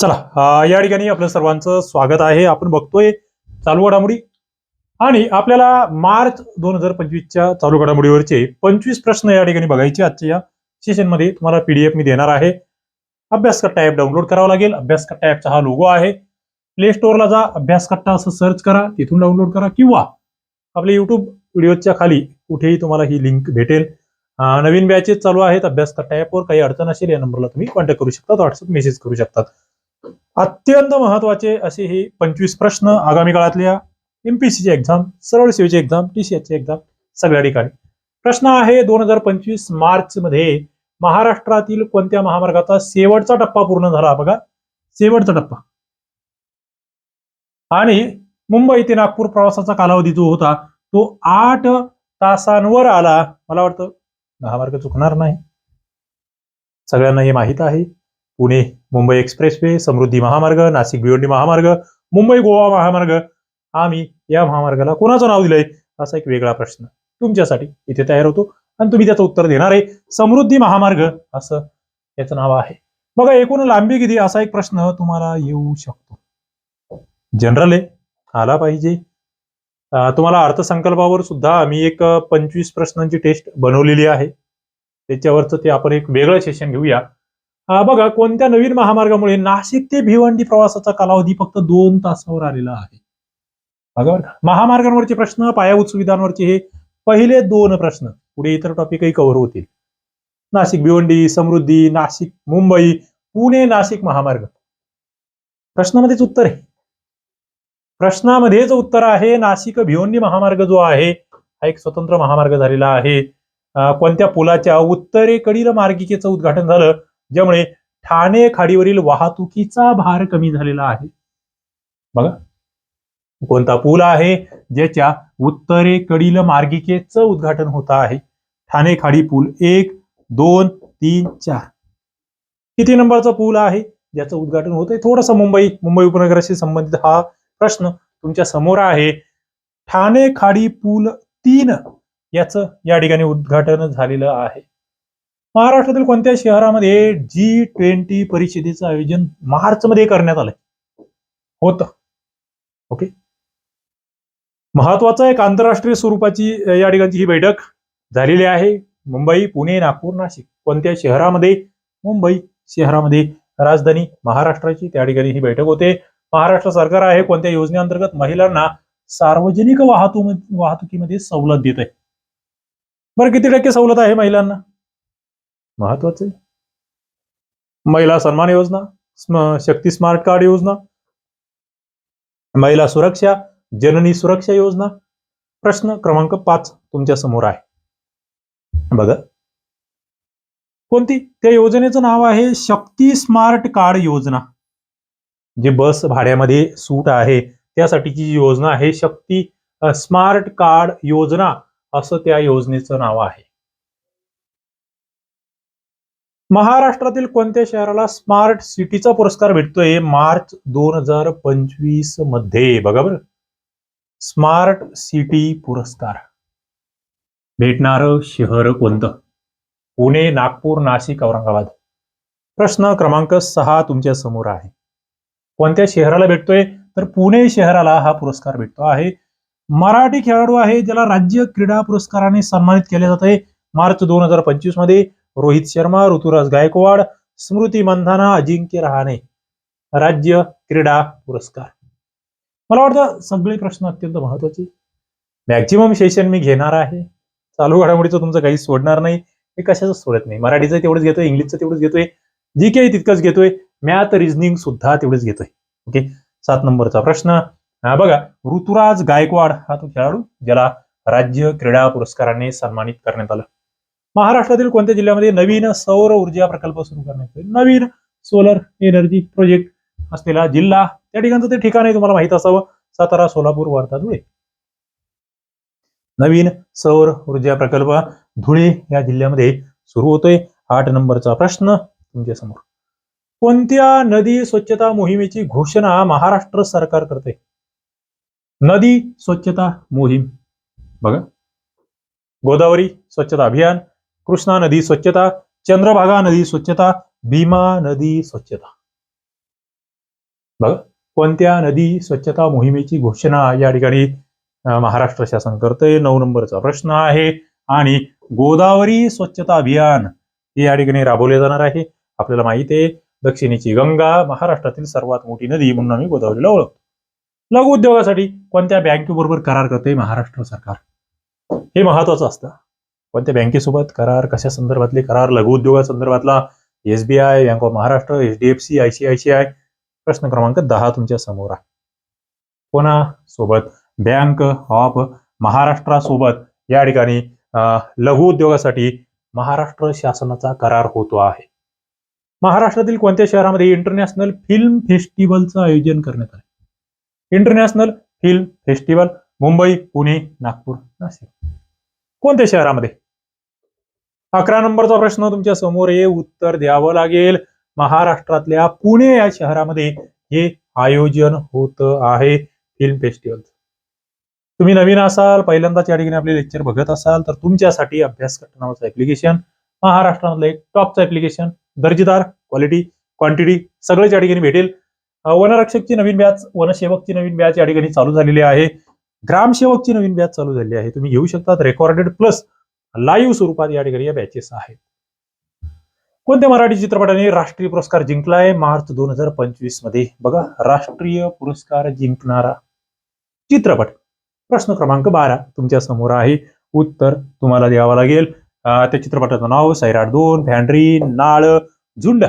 चला या ठिकाणी आपलं सर्वांचं स्वागत आहे. आपण बघतोय चालू घडामोडी आणि आपल्याला मार्च दोन हजार पंचवीसच्या चालू घडामोडीवरचे पंचवीस प्रश्न या ठिकाणी बघायचे. आजच्या या सेशनमध्ये तुम्हाला पीडीएफ मी देणार आहे. अभ्यास कट्टा ॲप डाउनलोड करावा लागेल. अभ्यास कट्टा ॲपचा हा लोगो आहे. प्ले स्टोअरला जा अभ्यास कट्टा असं सर्च करा तिथून डाउनलोड करा किंवा आपल्या युट्यूब व्हिडिओच्या खाली कुठेही तुम्हाला ही लिंक भेटेल. नवीन बॅचेस चालू आहेत. अभ्यास कट्टा ॲपवर काही अडचण असेल या नंबरला तुम्ही कॉन्टॅक्ट करू शकता व्हॉट्सअप मेसेज करू शकतात. अत्यंत महत्त्वाचे असे हे पंचवीस प्रश्न आगामी काळातल्या एमपीसीची एक्झाम सरळ सेवेची एक्झाम टीसीएसची एक्झाम सगळ्या ठिकाणी. प्रश्न आहे दोन हजार पंचवीस मार्च मध्ये महाराष्ट्रातील कोणत्या महामार्गाचा शेवटचा टप्पा पूर्ण झाला बघा. शेवटचा टप्पा. आणि मुंबई ते नागपूर प्रवासाचा कालावधी जो होता तो आठ तासांवर आला. मला वाटतं महामार्ग चुकणार नाही. सगळ्यांना हे माहीत आहे. पुणे मुंबई एक्सप्रेसवे समृद्धी महामार्ग नाशिक भिवंडी महामार्ग मुंबई गोवा महामार्ग. आम्ही या महामार्गाला कोणाचं नाव दिलंय? असा एक वेगळा प्रश्न तुमच्यासाठी इथे तयार होतो. आणि तुम्ही त्याचं उत्तर देणार आहे समृद्धी महामार्ग असं याचं नाव आहे. बघा एकूण लांबी किती? असा एक प्रश्न तुम्हाला येऊ शकतो. जनरल आहे आला पाहिजे. तुम्हाला अर्थसंकल्पावर सुद्धा आम्ही एक पंचवीस प्रश्नांची टेस्ट बनवलेली आहे. त्याच्यावरचं ते आपण एक वेगळं सेशन घेऊया. बघा कोणत्या नवीन महामार्गामुळे नाशिक ते भिवंडी प्रवासाचा कालावधी फक्त दोन तासावर आलेला आहे. बघा महामार्गांवरचे प्रश्न पायाभूत सुविधांवरचे हे पहिले दोन प्रश्न. पुढे इतर टॉपिकही कव्हर होतील. नाशिक भिवंडी समृद्धी नाशिक मुंबई पुणे नाशिक महामार्ग. प्रश्नामध्येच उत्तर आहे. प्रश्नामध्येच उत्तर आहे नाशिक भिवंडी महामार्ग जो आहे हा एक स्वतंत्र महामार्ग झालेला आहे. कोणत्या पुलाच्या उत्तरेकडील मार्गिकेचं उद्घाटन झालं ज्यामुळे ठाणे खाडीवरील वाहतुकीचा भार कमी झालेला आहे. बघा. कोणता पूल आहे ज्याच्या उत्तरेकडील मार्गिकेचं उद्घाटन होत आहे. ठाणे खाडी पूल एक दोन तीन चार. किती नंबरचा पूल आहे ज्याचं उद्घाटन होतंय? थोडंसं मुंबई मुंबई उपनगराशी संबंधित हा प्रश्न तुमच्यासमोर आहे. ठाणे खाडी पूल तीन याचं या ठिकाणी उद्घाटन झालेलं आहे. महाराष्ट्रातील कोणत्या शहरामध्ये जी ट्वेंटी परिषदेचं आयोजन मार्च मध्ये करण्यात आलंय. होतं. ओके महत्वाचं एक आंतरराष्ट्रीय स्वरूपाची या ठिकाणची ही बैठक झालेली आहे. मुंबई पुणे नागपूर नाशिक कोणत्या शहरामध्ये मुंबई शहरामध्ये राजधानी महाराष्ट्राची त्या ठिकाणी ही बैठक होते. महाराष्ट्र सरकार आहे कोणत्या योजनेअंतर्गत महिलांना सार्वजनिक वाहतूक वाहतुकीमध्ये सवलत देत आहे बरं किती टक्के सवलत आहे महिलांना? महत्त्वाचे? महिला सन्मान योजना स्म- शक्ती स्मार्ट कार्ड योजना महिला सुरक्षा जननी सुरक्षा योजना. प्रश्न क्रमांक पाच तुमच्यासमोर आहे. बघा. कोणती? त्या योजनेचं नाव आहे शक्ती स्मार्ट कार्ड योजना. जे बस भाड्यामध्ये सूट आहे त्यासाठीची जी योजना आहे शक्ती स्मार्ट कार्ड योजना असं त्या योजनेचं नाव आहे. महाराष्ट्रातील कोणत्या शहराला स्मार्ट सिटीचा पुरस्कार भेटतोय? मार्च दोन हजार पंचवीसमध्ये. बघा बरं. स्मार्ट सिटी पुरस्कार. भेटणार शहर कोणतं? पुणे नागपूर नाशिक औरंगाबाद. प्रश्न क्रमांक सहा तुमच्यासमोर आहे. कोणत्या शहराला भेटतोय? तर पुणे शहराला हा पुरस्कार भेटतो आहे. मराठी खेळाडू आहे ज्याला राज्य क्रीडा पुरस्काराने सन्मानित केले जात आहे मार्च दोन हजार पंचवीसमध्ये. रोहित शर्मा ऋतुराज गायकवाड स्मृती मंधाना अजिंक्य रहाणे. राज्य क्रीडा पुरस्कार. मला वाटतं सगळे प्रश्न अत्यंत महत्त्वाचे मॅक्झिमम सेशन मी घेणार आहे. चालू घडामोडीचं तुमचं काही सोडणार नाही. हे कशाचं सोडत नाही? मराठीचं तेवढंच घेतोय इंग्लिशचं तेवढंच घेतोय. जी काही तितकंच घेतोय. मॅथ रिझनिंग सुद्धा तेवढंच घेतोय. ओके सात नंबरचा प्रश्न. हा बघा ऋतुराज गायकवाड हा तो खेळाडू ज्याला राज्य क्रीडा पुरस्काराने सन्मानित करण्यात आलं. महाराष्ट्रातील कोणत्या जिल्ह्यामध्ये नवीन सौर ऊर्जा प्रकल्प सुरू करण्यात येईल? नवीन सोलर एनर्जी प्रोजेक्ट असलेला जिल्हा त्या ठिकाणचं ते ठिकाण आहे तुम्हाला माहीत असावं. सातारा सोलापूर वर्धा धुळे. नवीन सौर ऊर्जा प्रकल्प धुळे या जिल्ह्यामध्ये सुरू होतोय. आठ नंबरचा प्रश्न तुमच्यासमोर. कोणत्या नदी स्वच्छता मोहिमेची घोषणा महाराष्ट्र सरकार करते नदी स्वच्छता मोहीम. बघा. गोदावरी स्वच्छता अभियान कृष्णा नदी स्वच्छता चंद्रभागा नदी स्वच्छता भीमा नदी स्वच्छता. बघा कोणत्या नदी स्वच्छता मोहिमेची घोषणा या ठिकाणी महाराष्ट्र शासन करतंय? नऊ नंबरचा प्रश्न आहे. आणि गोदावरी स्वच्छता अभियान हे या ठिकाणी राबवले जाणार आहे. आपल्याला माहिती आहे दक्षिणेची गंगा महाराष्ट्रातील सर्वात मोठी नदी म्हणून आम्ही गोदावरीला ओळखतो. लघु उद्योगासाठी कोणत्या बँकेबरोबर करार करते महाराष्ट्र सरकार? हे महत्वाचं असतं. पण त्या बँकेसोबत करार कशा संदर्भातले करार लघु उद्योगासंदर्भातला SBI bank of Maharashtra H D F C I C I C I प्रश्न क्रमांक दहा तुमच्यासमोर आहे. कोणा सोबत बँक ऑफ महाराष्ट्रासोबत या ठिकाणी लघु उद्योगासाठी महाराष्ट्र शासनाचा करार होतो आहे. महाराष्ट्रातील कोणत्या शहरामध्ये इंटरनॅशनल फिल्म फेस्टिवलचं आयोजन करण्यात आले? International film festival Mumbai Pune Nagpur Nashik. कोणत्या शहरामध्ये? अकरा नंबरचा प्रश्न तुमच्यासमोर हे उत्तर द्यावं लागेल. महाराष्ट्रातल्या पुणे या शहरामध्ये हे आयोजन होत आहे. फिल्म फेस्टिवल तुम्ही नवीन असाल पहिल्यांदाच या ठिकाणी आपले लेक्चर बघत असाल तर तुमच्यासाठी अभ्यास नावाचं ऍप्लिकेशन महाराष्ट्रामधलं एक टॉपचं ऍप्लिकेशन दर्जेदार क्वालिटी क्वांटिटी सगळंच या ठिकाणी भेटेल. वनरक्षकची नवीन बॅच वनसेवकची नवीन बॅच या ठिकाणी चालू झालेली आहे. ग्रामसेवकची नवीन बॅच चालू झाली आहे. तुम्ही घेऊ शकता रेकॉर्डेड प्लस लाईव्ह स्वरूपात या ठिकाणी या बॅचेस आहेत. कोणत्या मराठी चित्रपटाने राष्ट्रीय पुरस्कार जिंकलाय? मार्च दोन हजार पंचवीसमध्ये. बघा राष्ट्रीय पुरस्कार जिंकणारा चित्रपट. प्रश्न क्रमांक बारा तुमच्यासमोर आहे. उत्तर तुम्हाला द्यावं लागेल. त्या चित्रपटाचं नाव सैराट दोन फॅन्ड्री नाळ झुंड.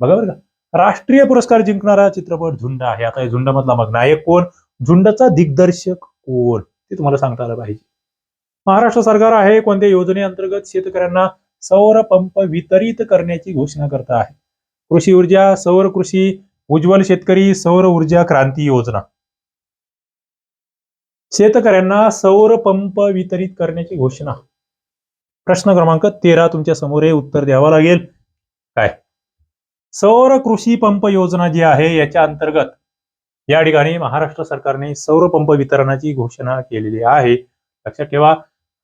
बघा बरं का. राष्ट्रीय पुरस्कार जिंकणारा चित्रपट झुंड आहे. आता झुंड मधला मग नायक कोण? झुंडचा दिग्दर्शक कोण? ते तुम्हाला सांगता आलं पाहिजे. महाराष्ट्र सरकार आहे कोणत्या योजनेअंतर्गत शेतकऱ्यांना सौर पंप वितरित करण्याची घोषणा करत आहे. कृषी ऊर्जा सौर कृषी उज्ज्वल शेतकरी सौर ऊर्जा क्रांती योजना. शेतकऱ्यांना सौर पंप वितरित करण्याची घोषणा. प्रश्न क्रमांक तेरा तुमच्यासमोर हे उत्तर द्यावं लागेल. काय? सौर कृषी पंप योजना जी आहे याच्या अंतर्गत या ठिकाणी महाराष्ट्र सरकारने सौर पंप वितरणाची घोषणा केलेली आहे. लक्षात ठेवा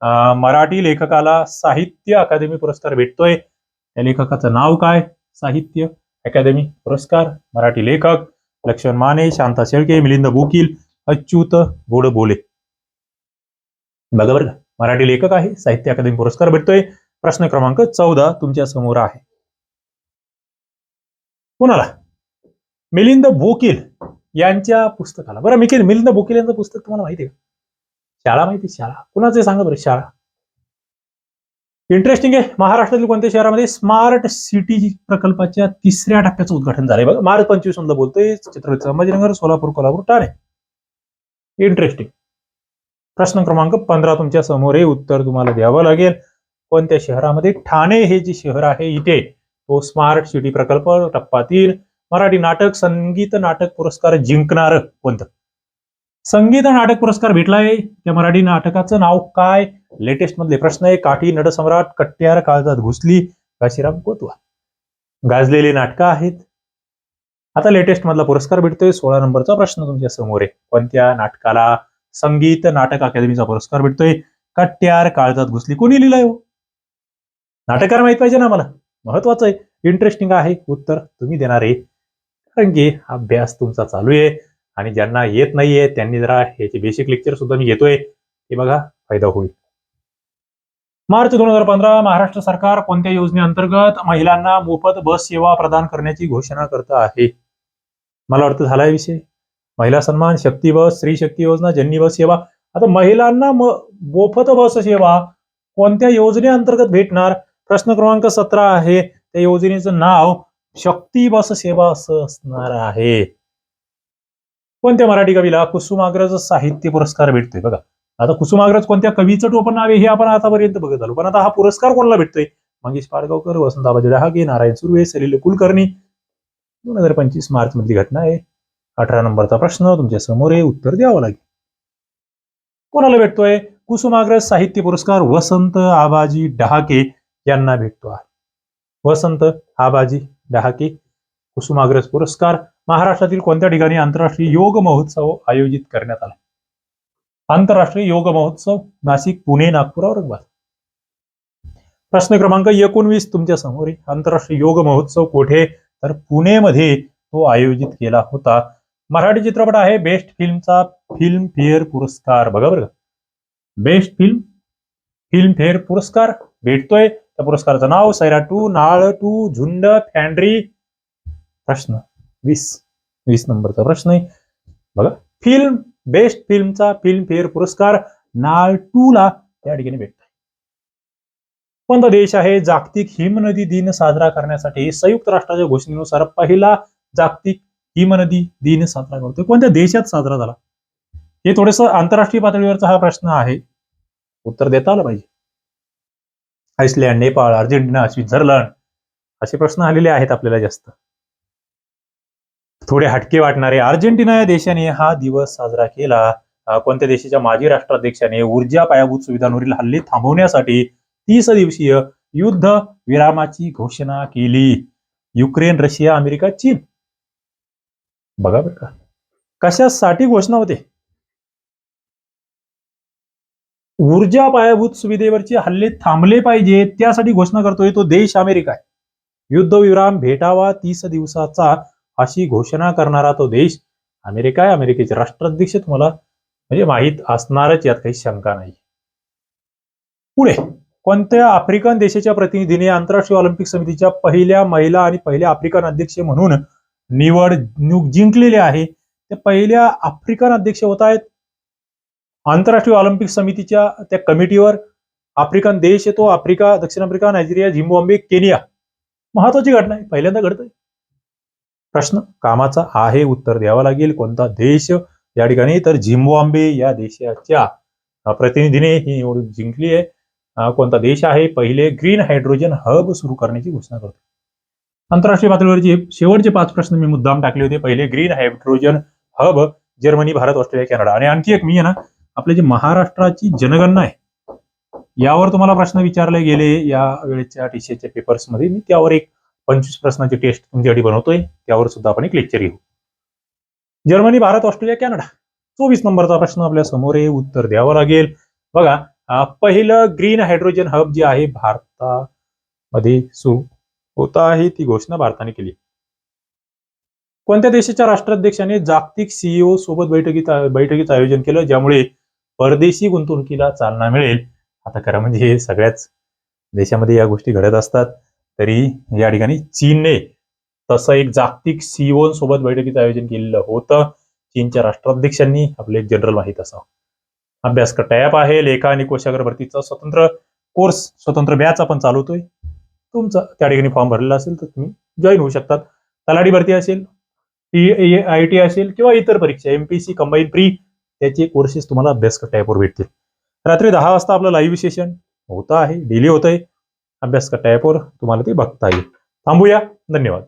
मराठी लेखकाला साहित्य अकादमी पुरस्कार भेटतोय. त्या लेखकाचं नाव काय? साहित्य अकादमी पुरस्कार मराठी लेखक लक्ष्मण माने शांता शेळके मिलिंद बोकील अच्युत गोडबोले बघा बरं मराठी लेखक आहे साहित्य अकादमी पुरस्कार भेटतोय. प्रश्न क्रमांक चौदा तुमच्यासमोर आहे. कोणाला? मिलिंद बोकील यांच्या पुस्तकाला. बरं मिकिल मिलिंद बोकील यांचं पुस्तक तुम्हाला माहिती आहे का? शाळा माहिती शाळा. कुणाचं आहे? सांगा बरं शाळा. इंटरेस्टिंग आहे. महाराष्ट्रातील कोणत्या शहरामध्ये स्मार्ट सिटी प्रकल्पाच्या तिसऱ्या टप्प्याचं उद्घाटन झालंय? बघा मार्च पंचवीस मधलं बोलतोय. चित्रपती संभाजीनगर सोलापूर कोल्हापूर ठाणे. इंटरेस्टिंग प्रश्न क्रमांक पंधरा तुमच्यासमोर आहे. उत्तर तुम्हाला द्यावं लागेल. कोणत्या शहरामध्ये ठाणे हे जे शहर आहे इथे? तो स्मार्ट सिटी प्रकल्प टप्पातील मराठी नाटक संगीत नाटक पुरस्कार जिंकणार कोणतं? संगीत नाटक पुरस्कार भेटलाय. त्या मराठी नाटकाचं नाव काय? लेटेस्ट मधले प्रश्न आहे. काठी नटसम्राट कट्ट्यार काळजात घुसली काशीराम कोतवा. गाजलेली नाटकं आहेत. आता लेटेस्ट मधला पुरस्कार भेटतोय. सोळा नंबरचा प्रश्न तुमच्यासमोर आहे. कोणत्या नाटकाला संगीत नाटक अकादमीचा पुरस्कार भेटतोय? कट्ट्यार काळजात घुसली कोणी लिहिलंय हो? नाटककार माहीत पाहिजे ना मला महत्वाचं आहे. इंटरेस्टिंग आहे. उत्तर तुम्ही देणार आहे. कारण की अभ्यास तुमचा चालू आहे. आणि ज्यांना येत नाहीये त्यांनी जरा याचे बेसिक लेक्चर सुद्धा मी घेतोय. हे बघा फायदा होईल. मार्च दोन हजार पंधरा महाराष्ट्र सरकार कोणत्या योजनेअंतर्गत महिलांना मोफत बस सेवा प्रदान करण्याची घोषणा करत आहे? मला वाटतं झालाय विषय. महिला सन्मान शक्ती बस स्त्री शक्ती योजना जननी बस सेवा. आता महिलांना मोफत बस सेवा कोणत्या योजनेअंतर्गत भेटणार? प्रश्न क्रमांक सतरा आहे. त्या योजनेचं नाव शक्ती बस सेवा असं असणार आहे. कोणत्या मराठी कवीला कुसुमाग्रज साहित्य पुरस्कार भेटतोय? बघा. आता कुसुमाग्रज कोणत्या कवीचं टोपण आहे हे आपण आतापर्यंत बघत आलो. पण आता हा पुरस्कार कोणाला भेटतोय? मंगेश पाडगावकर वसंताबाजी डहागे नारायण सुर्वे सलील कुलकर्णी. दोन हजार पंचवीस मार्च मधली घटना आहे. अठरा नंबरचा प्रश्न तुमच्यासमोर आहे. उत्तर द्यावं लागेल. कोणाला भेटतोय? कुसुमाग्रज साहित्य पुरस्कार वसंत आबाजी डहाके यांना भेटतो आहे. वसंत आबाजी डहाके कुसुमाग्रज पुरस्कार महाराष्ट्रातील कोणत्या ठिकाणी आंतरराष्ट्रीय योग महोत्सव आयोजित करण्यात आला? आंतरराष्ट्रीय योग महोत्सव नाशिक पुणे नागपूर औरंगाबाद. प्रश्न क्रमांक एकोणवीस तुमच्यासमोर आंतरराष्ट्रीय योग महोत्सव कोठे? तर पुणेमध्ये तो आयोजित केला होता. मराठी चित्रपट आहे बेस्ट फिल्मचा फिल्म फेअर पुरस्कार. बघा बरं बेस्ट फिल्म फिल्म फेअर पुरस्कार भेटतोय. त्या पुरस्काराचं नाव सैरा टू नाळ टू झुंड फॅन्ड्री. प्रश्न. वीस वीस नंबरचा प्रश्न आहे. बघा फिल्म बेस्ट फिल्मचा फिल्मफेअर पुरस्कार नाळ टू ला त्या ठिकाणी भेटतोय. कोणता देश आहे जागतिक हिमनदी दिन साजरा करण्यासाठी संयुक्त राष्ट्राच्या घोषणेनुसार पहिला जागतिक हिमनदी दिन साजरा करतोय. कोणत्या देशात साजरा झाला? हे थोडस आंतरराष्ट्रीय पातळीवरचा हा प्रश्न आहे. उत्तर देता आलं पाहिजे. आइसलँड नेपाळ अर्जेंटिना स्वित्झर्लंड असे प्रश्न आलेले आहेत आपल्याला जास्त. थोडे हटके वाटणारे अर्जेंटिना या देशाने हा दिवस साजरा केला. कोणत्या देशाच्या माजी राष्ट्राध्यक्षाने ऊर्जा पायाभूत सुविधांवरील हल्ले थांबवण्यासाठी तीस दिवसीय युद्ध विरामाची घोषणा केली. युक्रेन रशिया अमेरिका चीन. बघा बरं का. कशासाठी घोषणा होते? ऊर्जा पायाभूत सुविधेवरचे हल्ले थांबले पाहिजे त्यासाठी घोषणा करतोय तो देश अमेरिका आहे. युद्धविराम भेटावा तीस दिवसाचा अशी घोषणा करणारा तो देश अमेरिका आहे. अमेरिकेचे राष्ट्राध्यक्ष तुम्हाला. म्हणजे माहीत असणारच यात काही शंका नाही. पुढे कोणत्या आफ्रिकन देशाच्या प्रतिनिधीने आंतरराष्ट्रीय ऑलिम्पिक समितीच्या पहिल्या महिला आणि पहिल्या आफ्रिकन अध्यक्ष म्हणून निवडणूक जिंकलेली आहे? त्या पहिल्या आफ्रिकन अध्यक्ष होत आहेत. आंतरराष्ट्रीय ऑलिम्पिक समितीच्या त्या कमिटीवर आफ्रिकन देश येतो आफ्रिका दक्षिण आफ्रिका नायजेरिया झिम्बाब्वे केनिया. महत्वाची घटना आहे. पहिल्यांदा घडतंय. प्रश्न कामाचा आहे उत्तर द्यावा लागेल. कोणता देश या ठिकाणी? तर झिम्बाब्वे या देशाच्या प्रतिनिधीने ही निवडणूक जिंकली आहे. कोणता देश आहे? पहिले ग्रीन हायड्रोजन हब सुरू करण्याची घोषणा करतो. आंतरराष्ट्रीय पातळीवरचे शेवटचे पाच प्रश्न मी मुद्दाम टाकले होते. पहिले green hydrogen hub Germany Bharat Australia Canada. आणि आणखी एक मी आहे ना आपले जे महाराष्ट्राची जनगणना आहे यावर तुम्हाला प्रश्न विचारले गेले या वेळेच्या टीसीच्या पेपर्समध्ये. मी त्यावर एक पंचवीस प्रश्नाची टेस्ट तुमच्यासाठी बनवतोय त्यावर सुद्धा आपण एक लेक्चर घेऊ. Germany Bharat Australia Canada. चोवीस नंबरचा प्रश्न आपल्यासमोर आहे उत्तर द्यावं लागेल. बघा पहिलं ग्रीन हायड्रोजन हब जे आहे भारतामध्ये सुरू होत आहे ती घोषणा भारताने केली. कोणत्या देशाच्या राष्ट्राध्यक्षाने जागतिक सीईओ सोबत बैठकीत बैठकीचं आयोजन केलं ज्यामुळे परदेशी गुंतवणुकीला चालना मिळेल? आता खरं म्हणजे हे सगळ्याच देशामध्ये या गोष्टी घडत असतात. तरी या ठिकाणी चीनने तसं एक जागतिक सीओन सोबत बैठकीचं आयोजन केलेलं होतं. चीनच्या राष्ट्राध्यक्षांनी आपले एक जनरल माहीत असावं. अभ्यास टॅप आहे लेखा आणि कोशागर भरतीचा स्वतंत्र कोर्स स्वतंत्र बॅच आपण चालवतोय. तुमचा त्या ठिकाणी फॉर्म भरलेला असेल तर तुम्ही जॉईन होऊ शकतात. तलाठी भरती असेल आय टी असेल किंवा इतर परीक्षा एमपीसी कंबाईन प्री त्याचे कोर्सेस तुम्हाला अभ्यास टॅपवर भेटतील. रात्री दहा वाजता आपलं लाईव्ह सेशन होतं आहे डेली होत आहे अभ्यास करता ॲपवर तुम्हाला ती बघता येईल. थांबूया. धन्यवाद.